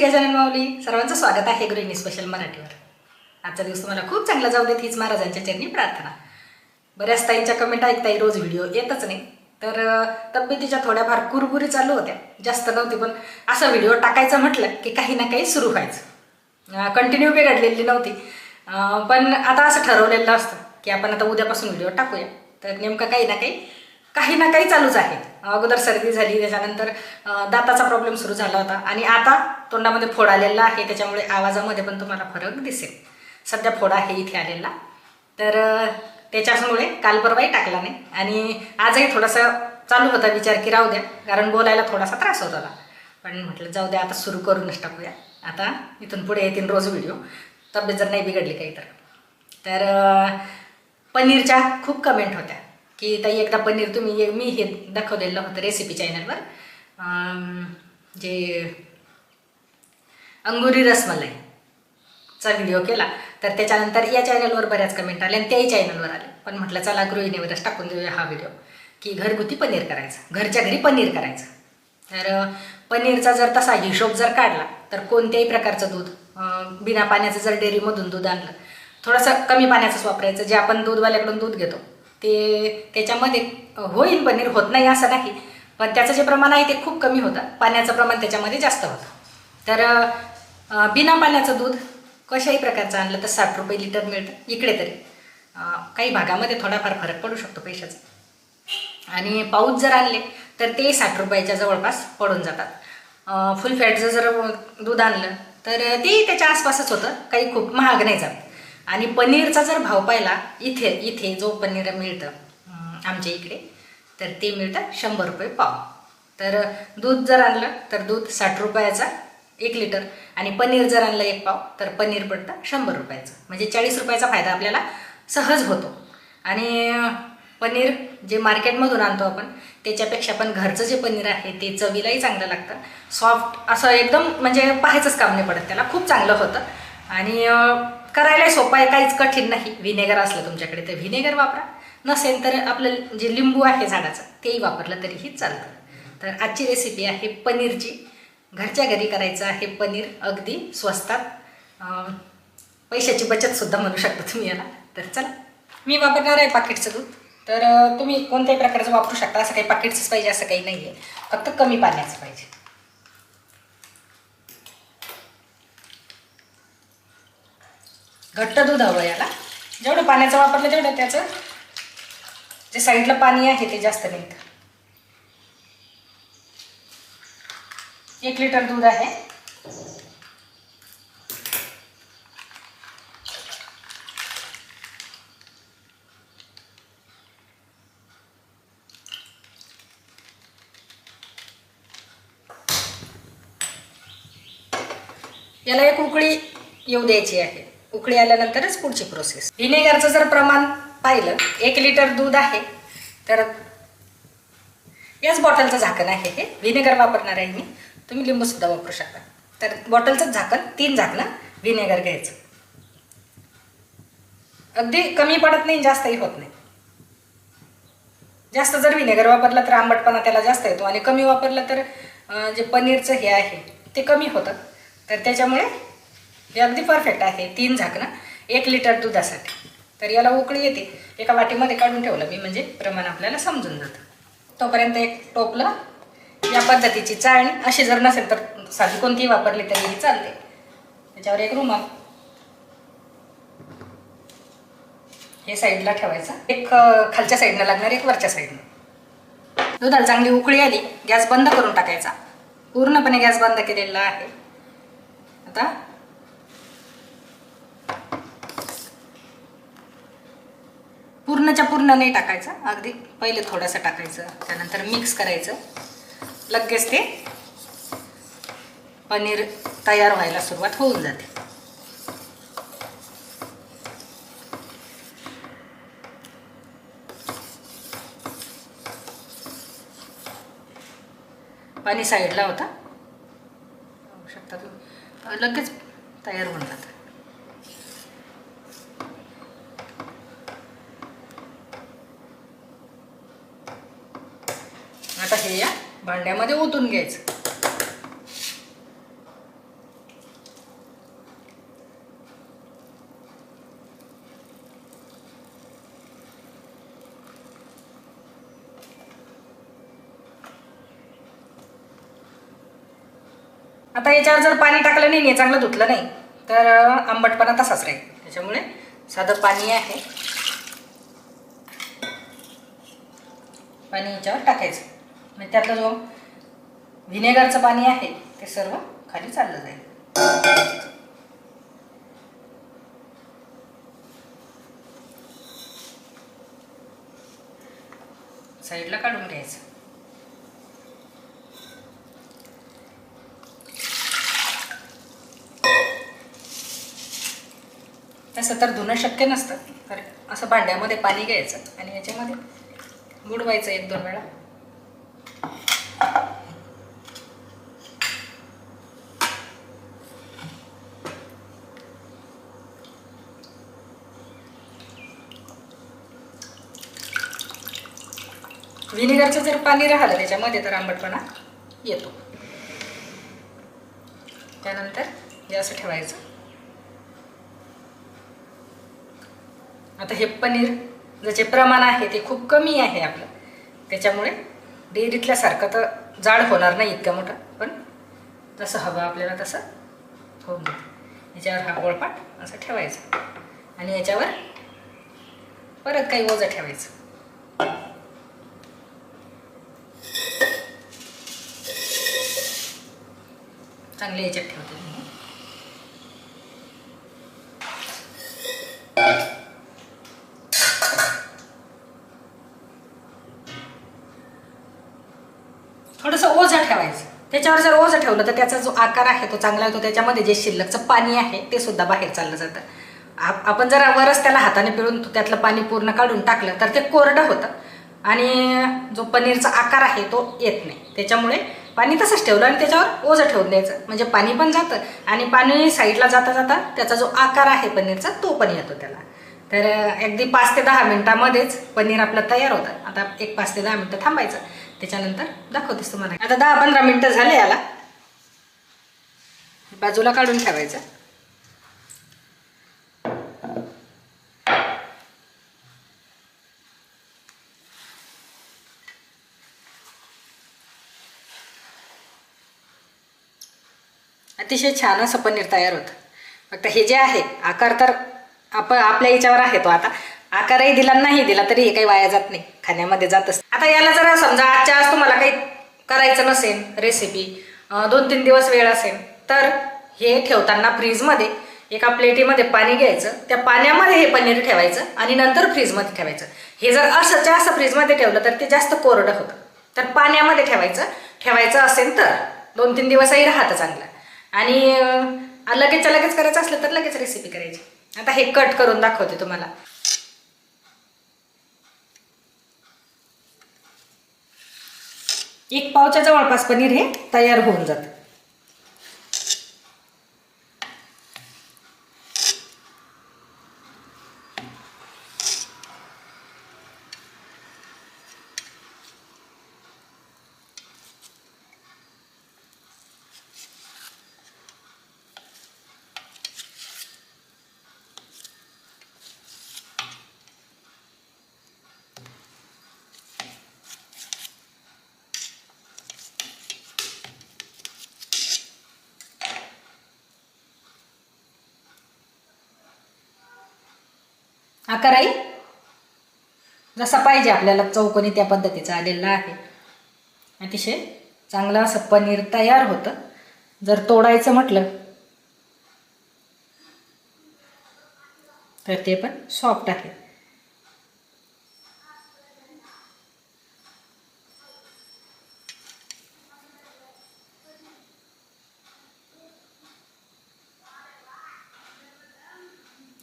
गजानन माऊली. सर्वांचं स्वागत आहे गृहिणी स्पेशल मराठीवर. आजचा दिवस तुम्हाला खूप चांगला जाऊ देत हीच महाराजांच्या चरणी प्रार्थना. बऱ्याच ताईंच्या कमेंट ऐकताही रोज व्हिडिओ येतच नाही. तर तब्येतीच्या थोड्याफार कुरबुरी चालू होत्या. जास्त नव्हती पण असा व्हिडिओ टाकायचा म्हटलं की काही ना काही सुरू व्हायचं. कंटिन्यू बिघडलेली नव्हती. पण आता असं ठरवलेलं असतं की आपण आता उद्यापासून व्हिडिओ टाकूया. तर नेमकं काही ना काही काही ना काही चालूच आहे. अगोदर सर्दी झाली त्याच्यानंतर दाताचा प्रॉब्लेम सुरू झाला होता. आणि आता तोंडामध्ये फोड आलेला आहे त्याच्यामुळे आवाजामध्ये पण तुम्हाला फरक दिसेल. सध्या फोडा आहे इथे आलेला. तर त्याच्यामुळे काल परवाही टाकला नाही. आणि आजही थोडासा चालू होता विचार की राहू द्या कारण बोलायला थोडासा त्रास होत होता. पण म्हटलं जाऊ द्या आता सुरू करूनच टाकूया आता इथून पुढे येतील रोज व्हिडिओ. तब्येत जर नाही बिघडली काही तर. तर पनीरच्या खूप कमेंट होत्या. की ताई एकदा पनीर तुम्ही मी हे दाखवलेलं होतं रेसिपी चॅनलवर जे अंगुरी रसमलाई चा व्हिडिओ केला. तर त्याच्यानंतर या चॅनलवर बऱ्याच कमेंट आल्या आणि त्याही चॅनलवर आले पण म्हटलं चला गृहिणीवरच टाकून देऊया हा व्हिडिओ की घरगुती पनीर करायचं. घरच्या घरी पनीर करायचं. तर पनीरचा जर तसा हिशोब जर काढला तर कोणत्याही प्रकारचं दूध बिना पाण्याचं जर डेअरीमधून दूध आणलं थोडंसं कमी पाण्याचंच वापरायचं. जे आपण दूधवाल्याकडून दूध घेतो ते त्याच्यामध्ये होईल पनीर होत नाही असं नाही. पण त्याचं जे प्रमाण आहे ते खूप कमी होतं. पाण्याचं प्रमाण त्याच्यामध्ये जास्त होतं. तर बिना पाण्याचं दूध कशाही प्रकारचं आणलं तर साठ रुपये लिटर मिळतं. इकडे तरी. काही भागामध्ये थोडाफार फरक पडू शकतो पैशाचा. आणि पाऊस जर आणले तर ते साठ रुपयाच्या जवळपास पडून जातात. फुल फॅटचं जर दूध आणलं तर ते त्याच्या आसपासच होतं. काही खूप महाग नाही जात. आणि पनीरचा जर भाव पाहिला इथे इथे जो पनीर मिळतं आमच्या इकडे तर ते मिळतं शंभर रुपये पाव. तर दूध जर आणलं तर दूध साठ रुपयाचा एक लिटर. आणि पनीर जर आणलं एक पाव तर पनीर पडतं शंभर रुपयाचं. म्हणजे चाळीस रुपयाचा फायदा आपल्याला सहज होतो. आणि पनीर जे मार्केटमधून आणतो आपण त्याच्यापेक्षा पण घरचं जे पनीर आहे ते चवीलाही चांगलं लागतं. सॉफ्ट असं एकदम म्हणजे पाहायचंच काम नाही पडत. त्याला खूप चांगलं होतं. आणि करायला करायलाही सोपं आहे काहीच कठीण नाही. व्हिनेगर असलं तुमच्याकडे तर व्हिनेगर वापरा. नसेल तर आपलं जे लिंबू आहे झाडाचं तेही वापरलं तरीही चालतं. तर आजची रेसिपी आहे पनीरची. घरच्या घरी करायचं आहे पनीर अगदी स्वस्तात. पैशाची बचतसुद्धा म्हणू शकता तुम्ही याला. तर चला मी वापरणार आहे पाकिटचं दूध. तर तुम्ही कोणत्याही प्रकारचं वापरू शकता असं काही पाकिटचंच पाहिजे असं काही नाही आहे फक्त कमी पाण्याचं पाहिजे. घट्ट दूध हवं याला. जेवढं पाण्याचं वापरलं तेवढं त्याचं जे साईडला पाणी आहे ते जास्त निघतं. एक लिटर दूध आहे. याला एक उकळी येऊ द्यायची आहे. उकळी आल्यानंतरच पुढची प्रोसेस व्हिनेगरचं जर प्रमाण पाहिलं एक लिटर दूध आहे तर याच बॉटलचं झाकण आहे हे. व्हिनेगर वापरणार आहे मी. तुम्ही लिंबूसुद्धा वापरू शकता. तर बॉटलचं झाकण तीन झाकणं व्हिनेगर घ्यायचं. अगदी कमी पडत नाही जास्तही होत नाही. जास्त जर व्हिनेगर वापरलं तर आंबटपणा त्याला जास्त येतो. आणि कमी वापरलं तर जे पनीरचं हे आहे ते कमी होतं. तर त्याच्यामुळे हे अगदी परफेक्ट आहे. तीन झाकणं एक लिटर दुधासाठी. तर याला उकळी येते. एका वाटीमध्ये काढून ठेवलं मी म्हणजे प्रमाण आपल्याला समजून जातं. तोपर्यंत एक टोपलं. या पद्धतीची चाळणी. अशी जर नसेल तर साधी कोणतीही वापरली तरीही चालते. त्याच्यावर एक रुमाल. हे साईडला ठेवायचं. एक खालच्या साईडनं लागणार एक वरच्या साईडनं. दुधाला चांगली उकळी आली गॅस बंद करून टाकायचा. पूर्णपणे गॅस बंद केलेला आहे. आता पूर्णच्या पूर्ण नाही टाकायचं. अगदी पहिले थोडंसं टाकायचं. त्यानंतर मिक्स करायचं. लगेच ते पनीर तयार व्हायला सुरुवात होऊन जाते. पाणी साईडला होता. पाहू शकता तुम्ही. लगेच तयार होऊन जातं. आता हे या भांड्यामध्ये ओतून घ्यायचं. आता याच्यावर जर पाणी टाकलं नाही चांगलं धुतलं नाही तर आंबटपणा तसाच राहील. त्याच्यामुळे साधं पाणी आहे. पाणी याच्यावर टाकायचं. म्हणजे त्यातलं जो व्हिनेगरचं पाणी आहे ते सर्व खाली चाललं जाईल. साईडला काढून घ्यायचं. तसं तर धुणं शक्य नसतं तर असं भांड्यामध्ये पाणी घ्यायचं आणि याच्यामध्ये बुडवायचं एक दोन वेळा. व्हिनेगरचं जर पाणी राहिलं त्याच्यामध्ये तर आंबटपणा येतो. त्यानंतर हे असं ठेवायचं. आता हे पनीर ज्याचे प्रमाण आहे ते खूप कमी आहे आपलं. त्याच्यामुळे डेअरीतल्यासारखं तर जाड होणार नाही इतकं मोठं पण जसं हवं आपल्याला तसं होऊन जातं. याच्यावर हा गोळपाट असं ठेवायचा. आणि याच्यावर परत काही ओझं ठेवायचं. चांगले याच्यात ठेवते मी. थोडंसं ओझं ठेवायचं. त्याच्यावर जर ओझं ठेवलं तर त्याचा जो आकार आहे तो चांगला होतो त्याच्यामध्ये जे शिल्लकचं पाणी आहे ते सुद्धा बाहेर चाललं जातं. आप आपण जर वरच त्याला हाताने पिळून त्यातलं पाणी पूर्ण काढून टाकलं तर ते कोरडं होतं. आणि जो पनीरचा आकार आहे तो येत नाही. त्याच्यामुळे पाणी तसंच ठेवलं आणि त्याच्यावर ओझं ठेवून द्यायचं. म्हणजे पाणी पण जातं आणि पाणी साईडला जाता जाता त्याचा जो आकार आहे पनीरचा तो पण येतो त्याला. तर अगदी पाच ते दहा मिनिटामध्येच पनीर आपलं तयार होतं. आता एक पाच ते दहा मिनटं थांबायचं. त्याच्यानंतर दाखवतेस तुम्हाला. आता दहा पंधरा मिनटं झाले याला. बाजूला काढून ठेवायचं. अतिशय छान असं पनीर तयार होतं. फक्त हे जे आहे आकार तर आप आपल्या याच्यावर आहे तो आता. आकारही दिला नाही दिला तरी हे काही वाया जात नाही. खाण्यामध्ये जात असते. आता याला जर समजा आजच्या आज तुम्हाला काही करायचं नसेल रेसिपी दोन तीन दिवस वेळ असेल तर हे ठेवताना फ्रीजमध्ये एका प्लेटीमध्ये पाणी घ्यायचं. त्या पाण्यामध्ये हे पनीर ठेवायचं आणि नंतर फ्रीजमध्ये ठेवायचं. हे जर असं जास्त फ्रीजमध्ये ठेवलं तर ते जास्त कोरडं होतं. तर पाण्यामध्ये ठेवायचं. ठेवायचं असेल तर दोन तीन दिवसही राहतं चांगलं. आणि लगेचच्या लगेच करायचं असलं तर लगेच रेसिपी करायची. आता हे कट करून दाखवते तुम्हाला. एक पावच्या जवळपास पनीर हे तयार होऊन जातं. आकारही जसा पाहिजे आपल्याला चौकोनी त्या पद्धतीचा आलेला आहे. अतिशय चांगलं असं पनीर तयार होतं. जर तोडायचं म्हटलं तर ते पण सॉफ्ट आहे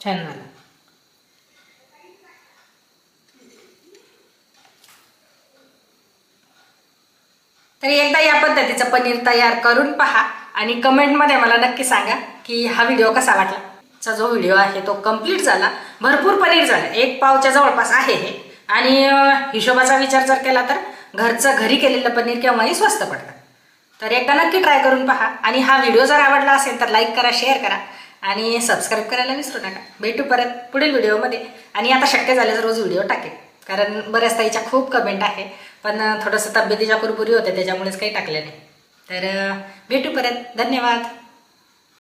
छान झालं तर एकदा या पद्धतीचं पनीर तयार करून पहा आणि कमेंटमध्ये मला नक्की सांगा की हा व्हिडिओ कसा वाटला. चा जो व्हिडिओ आहे तो कंप्लीट झाला. भरपूर पनीर झालं. एक पावच्या जवळपास आहे हे. आणि हिशोबाचा विचार जर केला तर घरचं घरी केलेलं पनीर केव्हाही स्वस्त पडतं. तर एकदा नक्की ट्राय करून पहा. आणि हा व्हिडिओ जर आवडला असेल तर लाईक करा शेअर करा आणि सबस्क्राईब करायला विसरू नका. भेटू परत पुढील व्हिडिओमध्ये. आणि आता शक्य झाल्यास रोज व्हिडिओ टाकेल कारण बऱ्याच ताईच्या खूप कमेंट आहे. पण थोडंसं तब्येतीच्या कुरबुरी होते त्याच्यामुळेच काही टाकले नाही. तर भेटू परत. धन्यवाद.